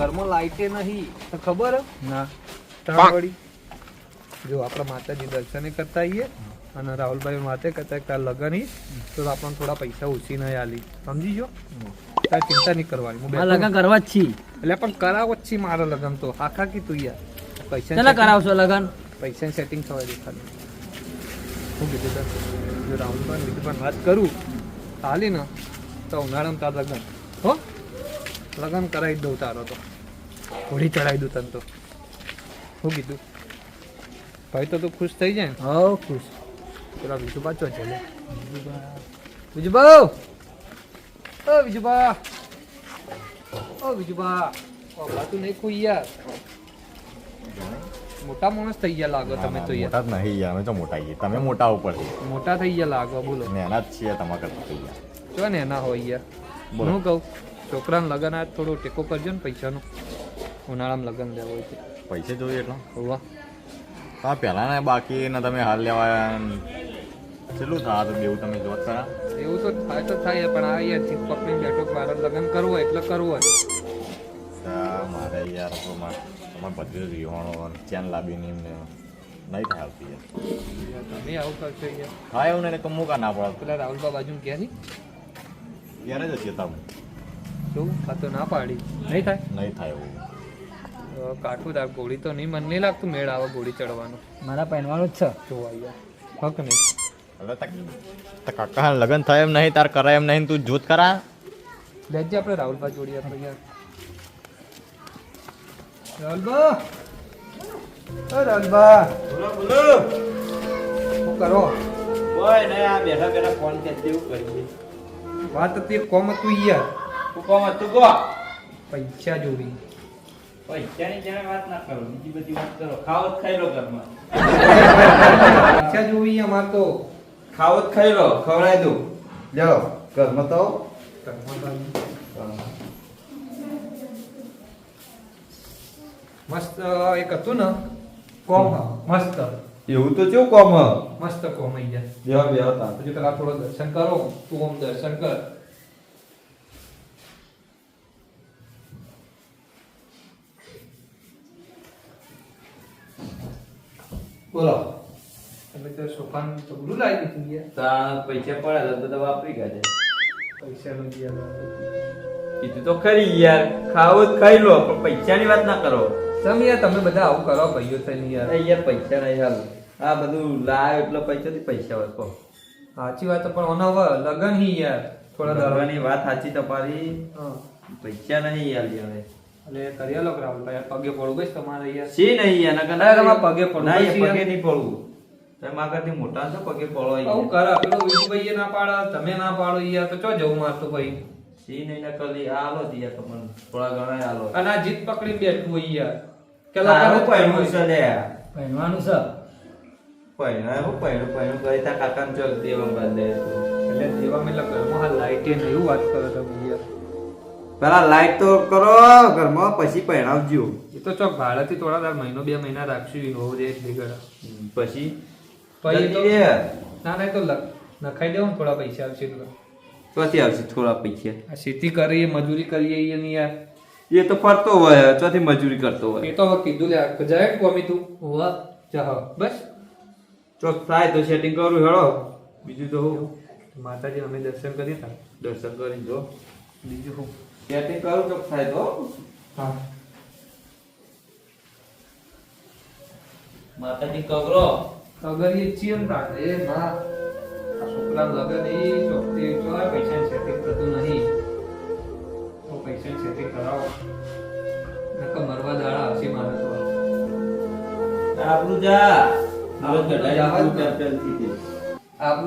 ઘરમાં લાઈટે નહીં. તો ખબર? હે? ના. ત્રણ વળી જો આપણા માતાજી દર્શન કરતા આવીએ અને રાહુલભાઈ માતે કરતા તાર લગન ઈ તો આપણને થોડા પૈસા ઓછી નહીં આલી. સમજી ગયો? તારે ચિંતા નહીં કરવાની. હું લગન કરવા જ છી એટલે પણ કરાવો જ છી મારા લગન તો. આખા કીધું યાર? પૈસા ચલા કરાવશો લગન? પૈસા સેટિંગ થવા દે હું કીધું જો રાહુલભાઈ બીજું પણ વાત કરું હાલી ને તો ઉનાળામાં તાર લગન. હો? લગન કરાવી દઉં તારો તો. ઘોડી ચડાવી દઉં તને તો. શું કીધું? ભાઈ તો તું ખુશ થઈ જાય ને? હો ખુશ. પેલા બીજું પાછો છે લે. બીજું બા ઓ બીજું બા ઓ બીજું બા ઓ બા તું નહીં ખુઈ યાર. મોટા માણસ થઈ ગયા લાગો તમે તો યાર. મોટા નહીં યાર અમે તો મોટા છીએ. તમે મોટા ઉપર મોટા થઈ ગયા લાગો બોલો. નેના જ છીએ તમારા કરતા થઈ ગયા જો ને એના હોય યાર? બોલો. હું કહું? છોકરાને લગન આ થોડો ટેકો કરજો ને પૈસાનો. ઉનાળામાં લગન લેવો હોય છે પૈસે જોઈએ એટલો? હોવા. હા પહેલાંના બાકી ને તમે હાલ લેવા કેટલું થા તો દેવું તમે જોત કરા એવું તો થાય તો થાય પણ આ યાર જીત પકડીને બેઠો મારે લગન કરવું હોય એટલે કરવું હોય. મારે યાર તમારે બધું રીવાણો ચેન લાવીને એમને નહીં થાય આવતી યાર. તમે આવું કરશો યાર હા એવું નહીં તો મૂકા ના પડે. પેલા રાહુલ બાજુ ક્યાં નહીં? ત્યારે જ હશે તમે શું આ તો ના પાડી? નહીં થાય? નહીં થાય એવું. કાઠું તાર ગોળી તો નહીં મને નહીં લાગતું મેળ આવે ગોળી ચડવાનો. મારા પહેરવાનું જ છે. જોવા યાર હક નહીં? તા- તા કાકા લગ્ન થાય એમ નહીં તાર કરાય એમ નહીં તું જૂથ કરા. લેજે આપણે રાહુલભાઈ જોડી આપણે યાર. રાહુલબા ઓ રાહુલબા બોલો બોલો શું કરો? કોઈ નહીં આ બેઠા બેઠા ફોન કે તેવું કરી વાત હતી કોમ હતું યાર. તું કોમ હતું કો પૈસા જોવી પૈસાની જરા વાત ના કરો બીજી બધી વાત કરો. ખાવત ખાઈ લો ઘરમાં. પૈસા જોવી અમાર તો. ખાવત ખાઈ લો ખવડાવી દઉં. જાઓ ઘરમાં તો. મસ્ત એક હતું ને કોમ. મસ્ત. એવું તો કેવું કોમ? મસ્ત કોમ આવી જાય. જેવા બે હતા પછી પેલા થોડો દર્શન કરો તું આમ દર્શન કર. બોલો. તમે તો સોફાનું તો બધું લાવી દીધું ગયા તા પૈસા પડ્યા તો બધા વાપરી ગયા પૈસાનું જે ગયા કીધું તો ખરી યાર. ખાવો જ ખાઈ લો પણ પૈસાની વાત ના કરો. તમે યાર તમે બધા આવું કરો ભાઈઓ થઈને યાર. અરે યાર પૈસા નહીં હાલ. આ બધું લાવ એટલે પૈસાથી પૈસા કહો. સાચી વાત પણ ઓનો હવે લગન હી યાર. થોડા દરવાની વાત સાચી તમારી. પૈસા નહીં યાર યાર એટલે કરી લો રાહુલભાઈ પગે પડવું બસ તમારે યાર. સી નહીં યાર નકર ના, તમારે પગે પડવું. ના, પડશે યાર, યાર. પગે નહીં પડવું. તમે આગળથી મોટા છો પગે પડો આવું કરે પેલો વિજુભાઈએ ના પાડે તમે ના પાડો યાર તો ચો જવું મારતો ભાઈ? સી નહીં ના આ આલો દિયા યાર તમને. થોડા ઘણા આલો અને આ જીત પકડી બેઠું હોય યાર. કે લગન છે લે પહેરવાનું છે? પૈણું હું પૈણું પૈણું કરી તા કાકાને ચો દેવા બાંધે એટલે દેવા મેલા ઘરમાં હાલ લાઈટે એવું વાત કરો તમે યાર. પેલા લાઈટ તો કરો ઘરમાં પછી પહેરાવજો એ તો ચોક ભાડાથી થોડા દર મહિનો બે મહિના રાખશું એવું હોવું દે એટલી ઘડા પછી? પછી તો ના ના તો નખાઈ દેવું ને થોડા પૈસા આવશે એટલે ચોથી આવશે થોડા પૈસા? આ ખેતી કરીએ મજૂરી કરીએ એની યાર. એ તો ફરતો હોય ચોથી મજૂરી કરતો હોય? એ તો હવે કીધું લે જાય ને કોમી તું. હોવા. જા હા બસ. ચોક થાય તો સેટિંગ કરું હેડો. બીજું તો હું. માતાજી અમે દર્શન કરીએ તા. દર્શન કરીને જો. બીજું હું? સેટિંગ કરું ચોક થાય તો? હા. માતાજી કગરો. કગરી છીએ ને એ ના. આ છોકરાનું લગન એ ચોકથી ચોય પૈસા સેટિંગ થતું નહીં. તો પૈસા સેટિંગ કરાવો. નકર મરવા દાડા આવશે મારે તો. આપણું જા. આપણું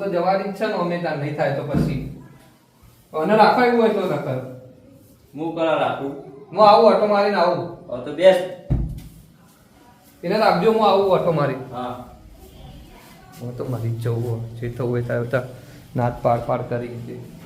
તો તો. જવાની ઈચ્છા ને અમે ત્યાં નહીં થાય તો પછી. અને રાખવા એવું હોય તો નકર. હું કરા રાખું હું આવું ઓટો મારીને આવું. તો બેસ. એને રાખજો હું આવું ઓટો મારી. હા. હું તો મારી જવું. જે થવું હોય થાય. નાત પાડ પાડ કરી દે.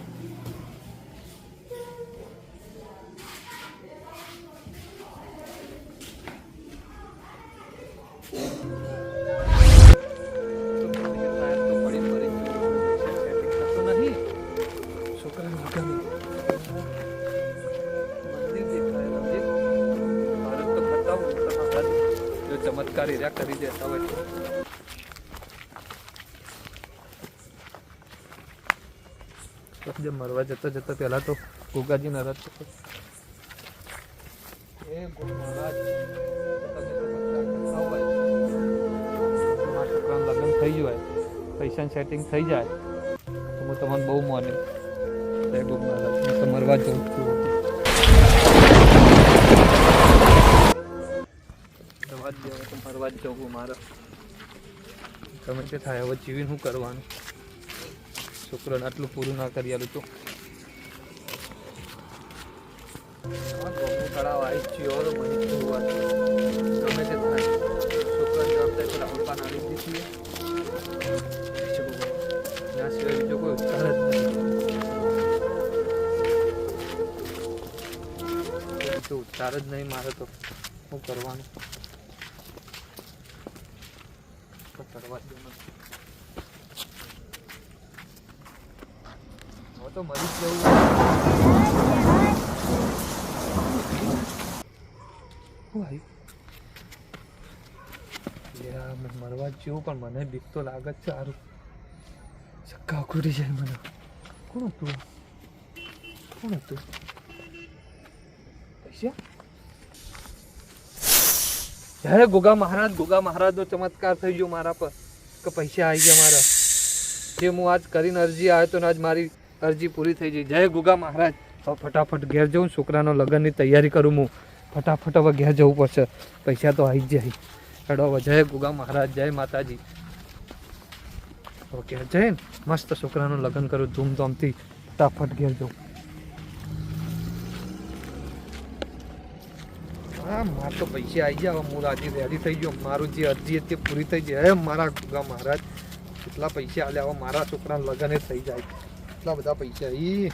જે મરવા જતા જતા પહેલા તો ગોગાજીને રથ એ છોકરાનું લગ્ન થઈ જાય પૈસાનું સેટિંગ થઈ જાય તો હું તમને બહુ માને. જય ગો મહારાજ હું તો મરવા જઉં છું. મરવા જ જવું મારે. ગમે તે થાય હવે જીવીને શું કરવાનું? છોકરાને આટલું પૂરું ના કરી આલું તો. તળાવ આવી ગયો, તો ગમે તે થાય. છોકરાની તો સિવાય કોઈ જ બીજો ઉપચાર જ નહીં મારે તો. શું કરવાનું? કરવા જ દો મને. તો મરી જવું. મરવા જેવું, પણ મને બીક તો લાગે જ સારું. ચક્કા ઉખડી જાય મને. કોણ હતું? કોણ હતું? જ્યારે ગોગા મહારાજ, ગોગા મહારાજનો ચમત્કાર થઈ ગયો મારા પર, કે પૈસા આવી ગયા મારા. જે હું આજ કરીને અરજી આવ્યો તો આજ મારી અરજી પૂરી થઈ ગઈ જય ગુગા મહારાજ. હવે ફટાફટ ઘેર જઉં, છોકરાનો લગ્નની તૈયારી કરું હું. ફટાફટ હવે ઘેર જવું પડશે. પૈસા તો આવી જ જાય. હેડો હવે, જય ગુગા મહારાજ, જય માતાજી. ઓકે જય મસ્ત છોકરાનું લગ્ન કરું, ધૂમધામથી ફટાફટ ઘેર જવું હા, મારે તો પૈસા આવી હવે હું આજે રેડી થઈ ગયો. મારું જે અરજી હતી પૂરી થઈ જાય હે, મારા ગુગા મહારાજ. કેટલા પૈસા આલ્યા. હવે મારા છોકરાના લગ્ન થઈ જાય. એટલા બધા પૈસા ઈ.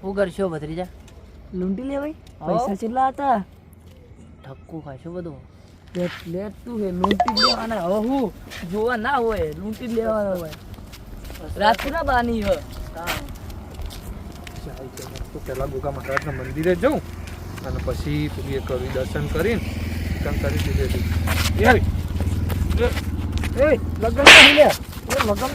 શું કરશો ભત્રીજા? લૂંટી લે ભાઈ. પૈસા કેટલા હતા? ઠક્કુ ખાશો બધું. લેટ લેટ તું હે લૂંટી લેવાના. હવે હું જોવા ના હોય લૂંટી લેવાના હોય. રાત ના બાની હ. તો પહેલાં ગોગા મહારાજના મંદિરે જાઉં અને પછી પેલી એક કવિ દર્શન કરીને દર્શન કરી દીધે એ લગ્ન લગ્ન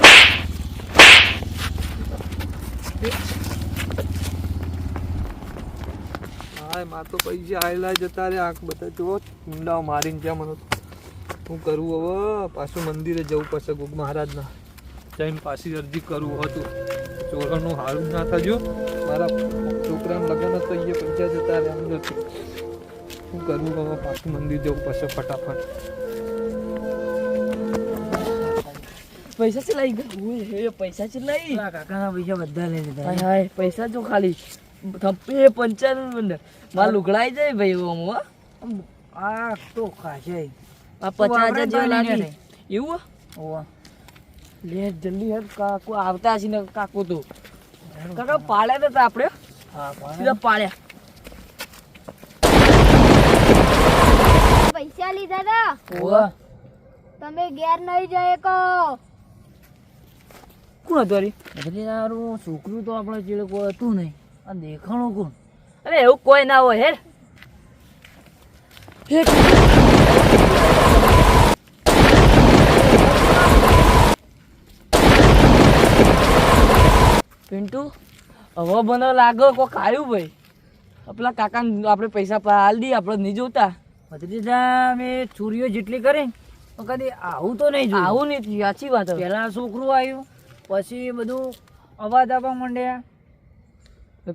હા માં તો પૈસા આયેલા જતા રે આંખ બધા જુઓ, ઊંડાઓ મારીને જ્યાં મને શું કરવું હવે? પાછું મંદિરે જવું પડશે ગુગ મહારાજના. જઈને પાછી અરજી કરવું હતું ચોરાનું હારું ના થજો મારા છોકરાનું લગ્ન પૈસા જતા રહ્યા અંદરથી શું કરવું હવે પાછું મંદિર જવું પડશે ફટાફટ. પૈસા ચલાઈ ગયા. પૈસા છે લઈ કાકાના પૈસા બધા લઈ લીધા હાય હાય પૈસા જો ખાલી થપ્પે પંચાણું બંને માર લુકડાઈ જાય ભાઈ ઓમ હો. આ તો ખાશે. આ પચાસ હજાર જેવા લાગે. એવું હો? ઓવા. લે જલ્દી હેડ કાકો આવતા છે ને કાકુ તો. કાકા પાળ્યા હતા આપણે. હા સીધા પાળ્યા પૈસા લીધા તા? ઓવા. તમે ઘેર નહીં જાય કહો કોણ હતું અરે ભત્રીજાનું છોકરું તો આપણે ચીડે કોઈ હતું નહીં. આ દેખાણું કોણ? અરે એવું કોઈ ના હોય હેર પિન્ટુ હવે મને લાગે કોઈ ખાયું ભાઈ. આપણા કાકા આપણે પૈસા હાલ દઈએ આપણે નહીં જોતા. ભત્રીજા મેં ચોરીઓ જેટલી કરી તો કદી આવું તો નહીં આવું નહીં સાચી વાત પહેલાં પેલા છોકરું આવ્યું પછી બધું અવાજ આવવા માંડ્યા.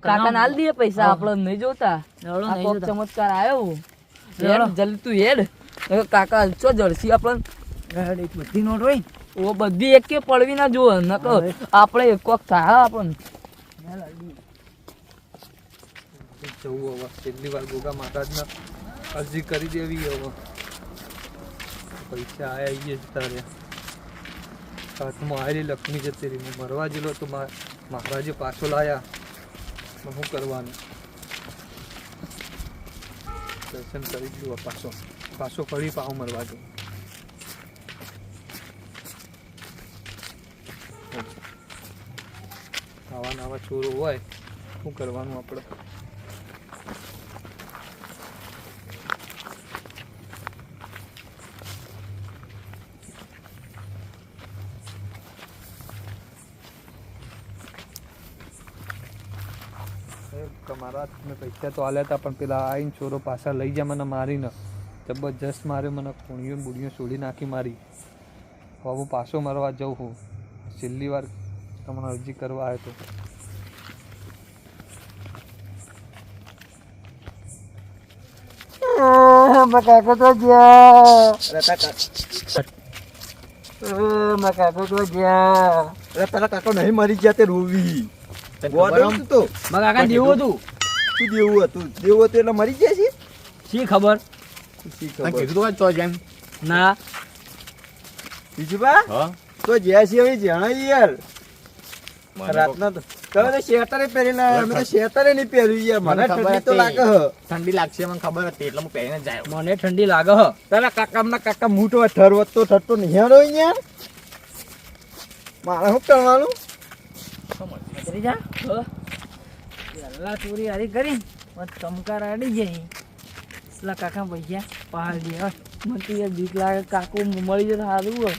કાકા નાલ દઈએ પૈસા આપણે નહીં જોતા. ચમત્કાર આવ્યો. જલ્દી તું હેડ. કાકા ચો જળસી આપણે એક બધી નોટ હોય ઓ બધી એક કે પડવી ના જોવે નકર આપણે એક કોક થાય આપણને. જવું હવે. છેલ્લી વાર ગોગા મહારાજના અરજી કરી દેવી હવે. પૈસા આયા એ જ રહ્યા હાથમાં આવેલી લક્ષ્મી જતી રહી હું મરવા જેલો તો મહારાજે પાછો લાયા. શું કરવાનું? દર્શન કરી દીધું પાછો. પાછો ફરી પાવ મરવા જો આવા નવા ચોરો હોય, શું કરવાનું આપણે કે મારા મેં પૈસા તો આલ્યા હતા પણ પેલા આઈને ચોરો પાછા લઈ જાય મને મારીને. જબરજસ્ત મારે મને કુણીઓ બુડીઓ છોડી નાખી મારી. હવે હું પાછો મારવા જાઉં હું છેલ્લી વાર તમને અરજી કરવા આવ્યો હતો કાકો તો જ્યાં. કાકો તો જ્યાં. પેલા કાકો નહીં મરી ગયા તે રોવી. હતું તો. મારા કાકા જેવું હતું. શું દેવું હતું? દેવું હતું એટલે મરી ગયા છે શી ખબર? શી ખબર. કીધું તો તો જેમ ના. બીજું બા હા? તો જ્યાં છે હવે જણાય યાર. રાતના તો તમે તો શેતરે પહેરેલા અમે તો શેતરે નહીં પહેર્યું યાર. મને ઠંડી તો લાગે હ. ઠંડી લાગશે મને ખબર હતી એટલે હું પહેરીને જાય મને ઠંડી લાગે હ. તારા કાકાના કાકા મૂઠો ઠરવત તો ઠરતો નહીં યાર મારે શું કરવાનું? કરી જા. ચોરી હારી કરી. ચમકાર આડી જાય એટલા કાકા પૈસા પહાડ દે. મને તો યાર બીક લાગે. કાકો મળી જાય સારું હોય.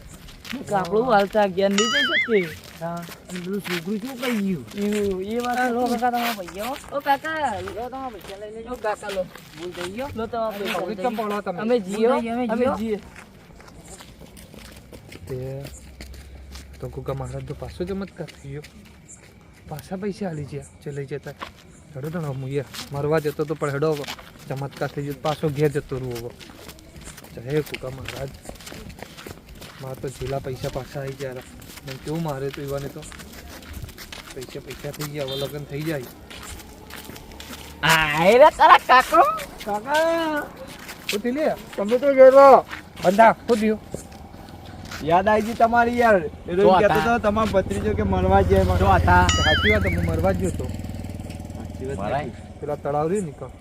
કાકડું હાલતા ગયા નહીં જઈ શકીએ હા. અને છોકરું શું કહી ગયું? એ વાત લો કાકા તમારા પૈસા ઓ કાકા લો તમારા પૈસા લઈ લેજો. કાકા લો. ભૂલ થઈ ગયો. લો તમારા પૈસા લઈ કેમ લેજો. પડો તમે? અમે જીઓ અમે જીએ. તે તો ગુગા મહારાજ તો પાછો ચમત્કાર થઈ ગયો. પાછા પૈસા હાલી ગયા જે લઈ જતા. હેડો તણો હું યાર મરવા જતો તો પણ હેડો ચમત્કાર થઈ ગયો પાછો ઘેર જતો રહું હવે. જય ગુગા મહારાજ. મારા તો જેલા પૈસા પાછા આવી ગયા. મને કેવું મારે તો એવાને તો? પૈસા પૈસા થઈ ગયા હવે લગ્ન થઈ જાય. આયરા તારા કાકો કાકા તો લે. તમે તો ગયેલો બંધા થયું યાદ આવી ગઈ તમારી યાર. તો તો કહેતો હતા. તો તમારો ભત્રીજો કે મળવા જાય. મને. તો હતા સાચી વાત હું મરવા જ મરાય. પેલા તળાવ રહ્યું નીકળ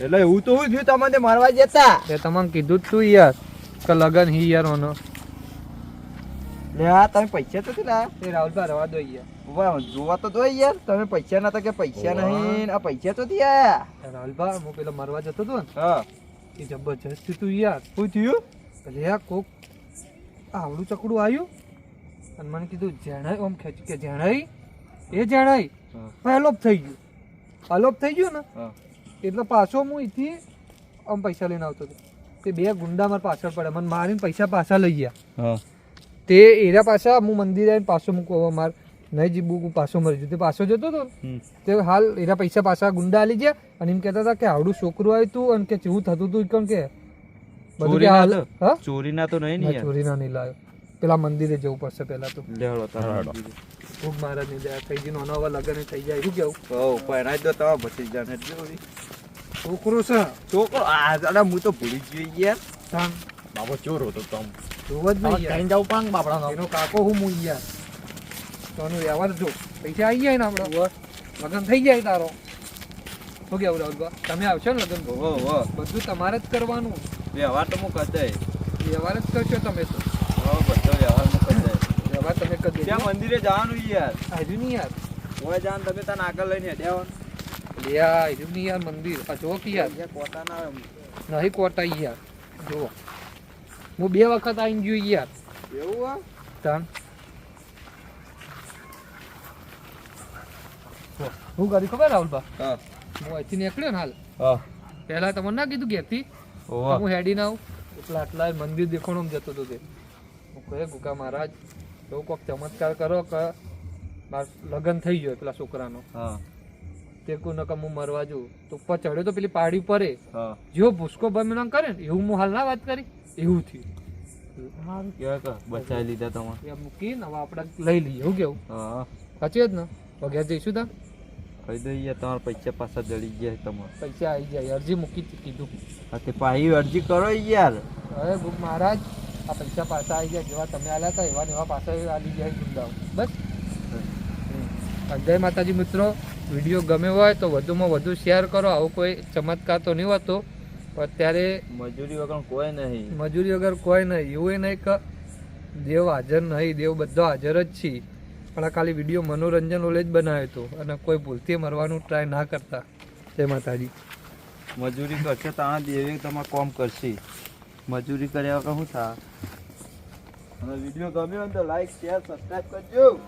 એટલે એવું તો હું થયું તમને મારવા જતા. એ તમામ કીધું જ તું યાર કે લગન હી યાર ઓનો. લે આ તમે પૈસા તો કેટલા? એ રાહુલભાઈ રવા દો યાર. વાહ જોવા તો દો યાર. તમે પૈસા તો કે પૈસા નહીં આ પૈસા તો થયા. રાહુલભાઈ હું પેલા મરવા જતો તો ને હા. એ જબરજસ્ત તું યાર. શું થયું? એટલે આ કોક આવડું ચકડું આવ્યું અને મને કીધું જણાય. આમ ખેંચ કે જણાય. એ જણાય. અલોપ થઈ ગયું. અલોપ થઈ ગયું ને. એટલે પાછો હું અહીંથી આમ પૈસા લઈને આવતો હતો. તે બે ગુંડા મારા પાછળ પડે મને મારીને પૈસા પાછા લઈ ગયા. હા. તે એરા પાછા હું મંદિરે આવીને પાછો મૂકવા માર નહીં જીબુ હું પાછો મરી ગયો તે પાછો જતો હતો તે હાલ એના પૈસા પાછા ગુંડા આલી ગયા. અને એમ કહેતા હતા કે આવડું છોકરું આવ્યું તું અને કે જેવું થતું હતું કેમ કે? ચોરી ના તો નહીં ને ચોરી ના નહીં લાવ્યો પેલા મંદિરે જવું પડશે પેલા તો. લેવડો લેવડો. ખૂબ મહારાજની દયા થઈ ગઈ નોનો હવે લગન થઈ જાય. શું કેવું? હો દો તમારા ભત્રીજાને એટલે બધી. છોકરો છે. છોકરો? આ હું તો ભૂલી જ ગયો યાર. તાન. બાબો ચોર હતો તમ જોવ જ નહીં યાર. જાવ પાંગ બાપડાનો. એનો કાકો હું હું યાર. તોનો વ્યવહાર જો. પૈસા આવી જાય ને હમણાં. લગન થઈ જાય તારો. શું કેવું રાહુલ તમે આવશો ને લગન? હો હો બધું તમારે જ કરવાનું. વ્યવહાર તો હું કરી દઈશ વ્યવહાર જ કરશો તમે તો. બધો વ્યવહાર હું કરી દઈશ વ્યવહાર તમે કરી દેજો ત્યાં મંદિરે જવાનું યાર. આવ્યું નહીં યાર. હોય જાન તમે તને આગળ લઈને હેડ્યા લે આ આવ્યું નહીં યાર મંદિર. આ જો કે યાર. કોટા ના નહીં કોટા યાર. જો. હું બે વખત આવીને ગયો યાર. એવું આ તાન. હું કરી ખબર રાહુલભા? હા. હું અહીંથી નીકળ્યો ને હાલ. હા. પહેલા તમને ના કીધું ઘેરથી? ઓવા હું હેડી ના એટલા આટલા મંદિર દેખોણો જતો હતો તે. હું કહે ગુકા મહારાજ એવું કોઈક ચમત્કાર કરો કે માર લગ્ન થઈ ગયો પેલા છોકરાનો. તે કોઈ નકમ હું મરવા જઉં. તો ઉપર ચડ્યો તો પેલી પાડી પરે જેવો ભૂસકો બમણો કરે ને એવું હું હાલ ના વાત કરી? એવું થયું. કે બચાવી લીધા તમારે. મૂકી મૂકીને હવે આપણે લઈ લઈએ એવું કેવું? હા. સાચી જ ને? વગેરે જઈશું તા? કહી દો યાર તમારા પૈસા પાછા જડી ગયા તમારે. પૈસા આવી જાય અરજી મૂકી કીધું. હા તે પાછી અરજી કરો યાર. અરે ગુક મહારાજ આ પૈસા પાછા આવી ગયા જેવા તમે આલ્યા હતા એવા એવા પાછા આવી જાય ગુંડાઓ. બસ. જય માતાજી મિત્રો વીડિયો ગમે હોય તો વધુમાં વધુ શેર કરો આવો કોઈ ચમત્કાર તો નહીં હોતો અત્યારે મજૂરી વગર કોઈ નહીં. મજૂરી વગર કોઈ નહીં એવું નહીં કે દેવ હાજર નહીં દેવ બધો હાજર જ છે પણ આ ખાલી વીડિયો મનોરંજન ઓલે જ બનાવ્યો હતો. અને કોઈ ભૂલથી મરવાનું ટ્રાય ના કરતા. જય માતાજી. મજૂરી કરશે તાણા દેવી તમે કોમ કરશે. મજૂરી કર્યા વગર શું અને વીડિયો ગમ્યો તો લાઈક શેર સબસ્ક્રાઈબ કરજો.